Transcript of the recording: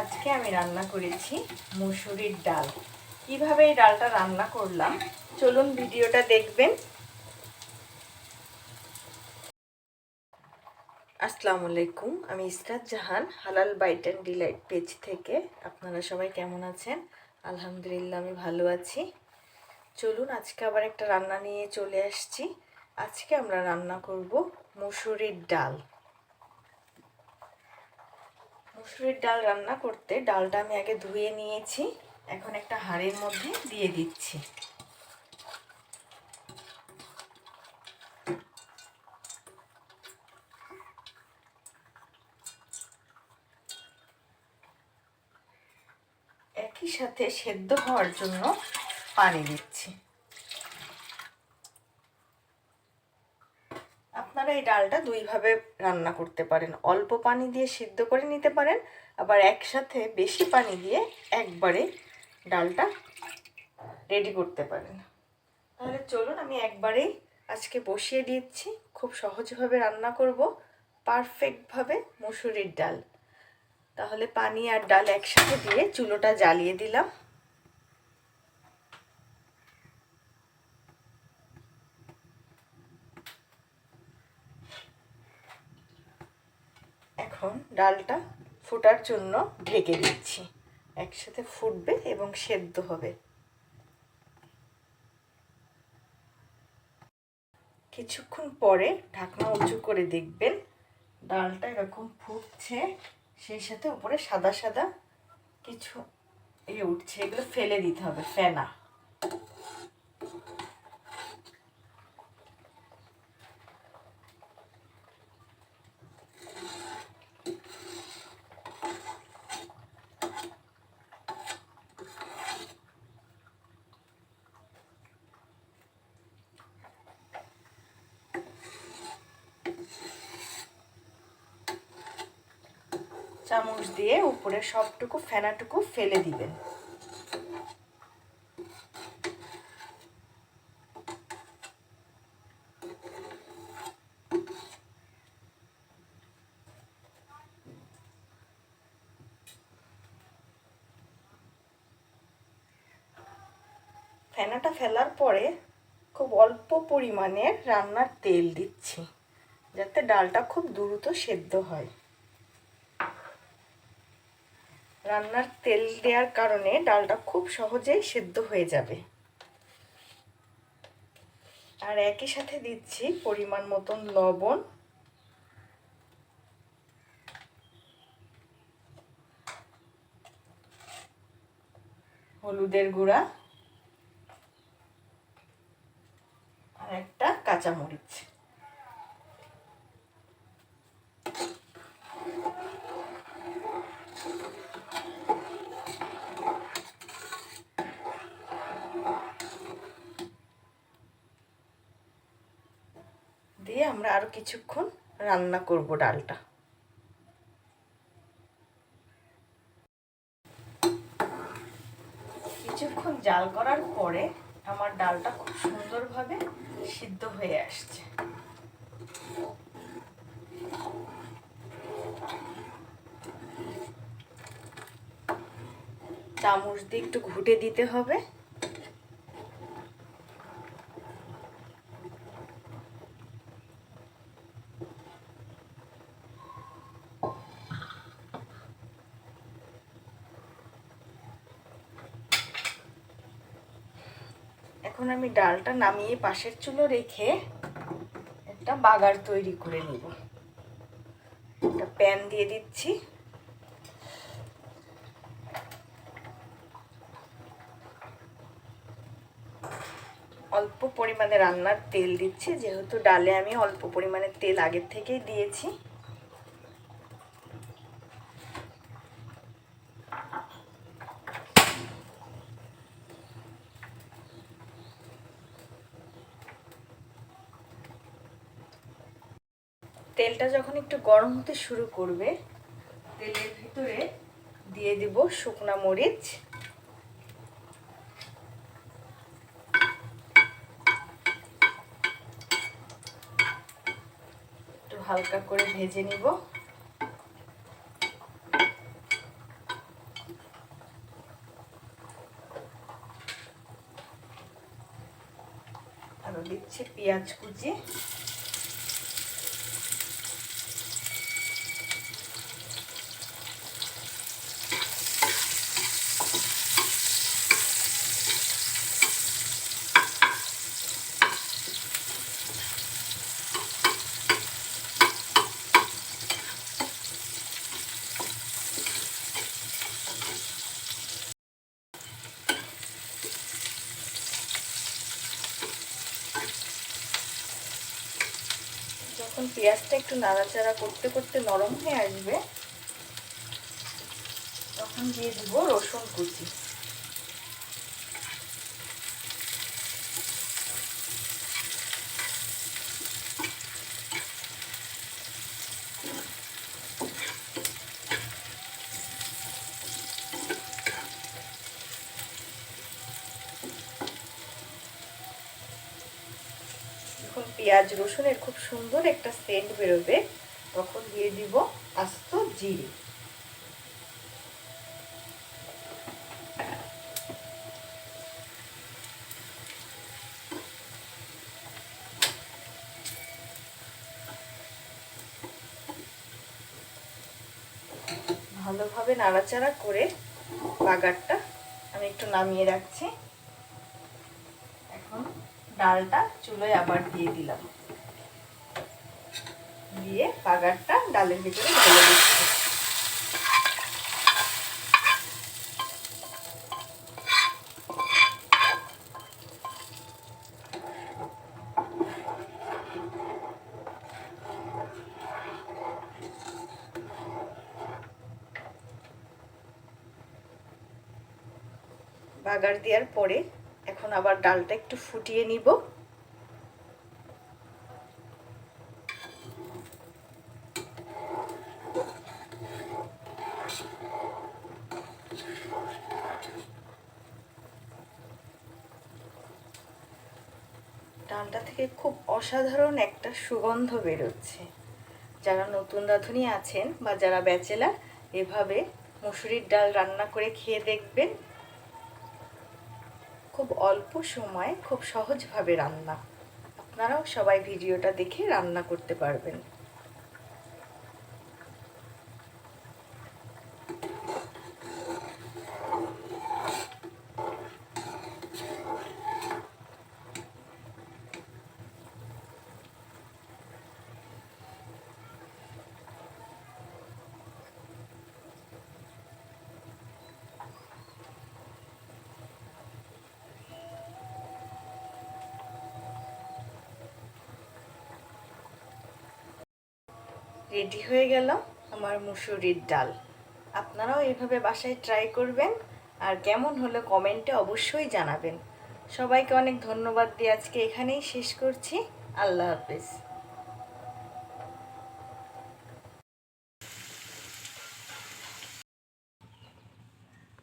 আজকে আমি রান্না করেছি মুসুরির ডাল। কীভাবে এই ডালটা রান্না করলাম, চলুন ভিডিওটা দেখবেন। আসসালামু আলাইকুম, আমি ইসরাত জাহান, হালাল বাইট অ্যান্ড ডিলাইট পেজ থেকে। আপনারা সবাই কেমন আছেন? আলহামদুলিল্লাহ, আমি ভালো আছি। চলুন আজকে আবার একটা রান্না নিয়ে চলে আসছি। আজকে আমরা রান্না করব মুসুরির ডাল। মুসুরির ডাল রান্না করতে ডালটা আমি আগে ধুয়ে নিয়েছি। এখন একটা হাঁড়ির মধ্যে দিয়ে দিচ্ছি। একই সাথে সেদ্ধ হওয়ার জন্য পানি দিচ্ছি আপনারা এই ডালটা দুইভাবে রান্না করতে পারেন। অল্প পানি দিয়ে সিদ্ধ করে নিতে পারেন, আবার একসাথে বেশি পানি দিয়ে একবারে ডালটা রেডি করতে পারেন। তাহলে চলুন, আমি একবারেই আজকে বসিয়ে দিচ্ছি। খুব সহজভাবে রান্না করব, পারফেক্টভাবে মুসুরির ডাল। তাহলে পানি আর ডাল একসাথে দিয়ে চুলোটা জ্বালিয়ে দিলাম। এখন ডালটা ফোটার জন্য ঢেকে দিচ্ছি। একসাথে ফুটবে এবং সেদ্ধ হবে। কিছুক্ষণ পরে ঢাকনা উঁচু করে দেখবেন ডালটা এরকম ফুটছে, সেই সাথে উপরে সাদা সাদা কিছু ইয়ে উঠছে, এগুলো ফেলে দিতে হবে, ফেনা। চামচ দিয়ে উপরে সবটুকু ফেনাটুকু ফেলে দিবেন। ফেনাটা ফেলার পরে খুব অল্প পরিমাণে রান্নার তেল দিচ্ছি, যাতে ডালটা খুব দ্রুত সেদ্ধ হয়। রান্নার তেল দেওয়ার কারণে ডালটা খুব সহজেই সেদ্ধ হয়ে যাবে। আর একই সাথে দিচ্ছি পরিমাণ মতন লবণ। হলুদের গুঁড়া। আর একটা কাঁচামরিচ দিয়ে আমরা আরও কিছুক্ষণ রান্না করব ডালটা। কিছুক্ষণ জাল করার পরে আমার ডালটা খুব সুন্দরভাবে সিদ্ধ হয়ে আসছে। চামচ দিয়ে একটু ঘুটে দিতে হবে। এখন আমি ডালটা নামিয়ে পাশের চুলো রেখে একটা বাগার তৈরি করে নিব। একটা প্যান দিয়ে দিচ্ছি। অল্প পরিমাণে রান্নার তেল দিচ্ছি, যেহেতু ডালে আমি অল্প পরিমাণে তেল আগের থেকেই দিয়েছি। তেলটা যখন একটু গরম হতে শুরু করবে, তেলের ভিতরে দিয়ে দিব শুকনা মরিচ। একটু হালকা করে ভেজে নিব। আরও দিচ্ছে পেঁয়াজ কুচি। যখন পেঁয়াজটা একটু নাড়াচাড়া করতে করতে নরম হয়ে আসবে। তখন দিয়ে দিব রসুন কুচি যখন পেঁয়াজ রসুনের খুব সুন্দর একটা সেন্ট বেরোবে। তখন দিয়ে দিব আস্ত জিরে। ভালোভাবে নাড়াচাড়া করে বাগারটা আমি একটু নামিয়ে রাখছি। ডালটা চুলোয় আবার দিয়ে দিলাম। দিয়ে বাগারটা ডালের ভিতরে ঢেলে দিচ্ছি। বাগার দেওয়ার পরে এখন আবার ডালটা একটু ফুটিয়ে নিব। ডালটা থেকে খুব অসাধারণ একটা সুগন্ধ বেরোচ্ছে। যারা নতুন রাঁধুনি আছেন বা যারা ব্যাচেলার, এভাবে মুসুরির ডাল রান্না করে খেয়ে দেখবেন। খুব অল্প সময়ে খুব সহজভাবে রান্না। আপনারাও সবাই ভিডিওটা দেখে রান্না করতে পারবেন। রেডি হয়ে গেল আমার মুসুরির ডাল। আপনারাও এভাবে বাসায় ট্রাই করবেন আর কেমন হলো কমেন্টে অবশ্যই জানাবেন। সবাইকে অনেক ধন্যবাদ দিয়ে আজকে এখানেই শেষ করছি। আল্লাহ হাফিজ।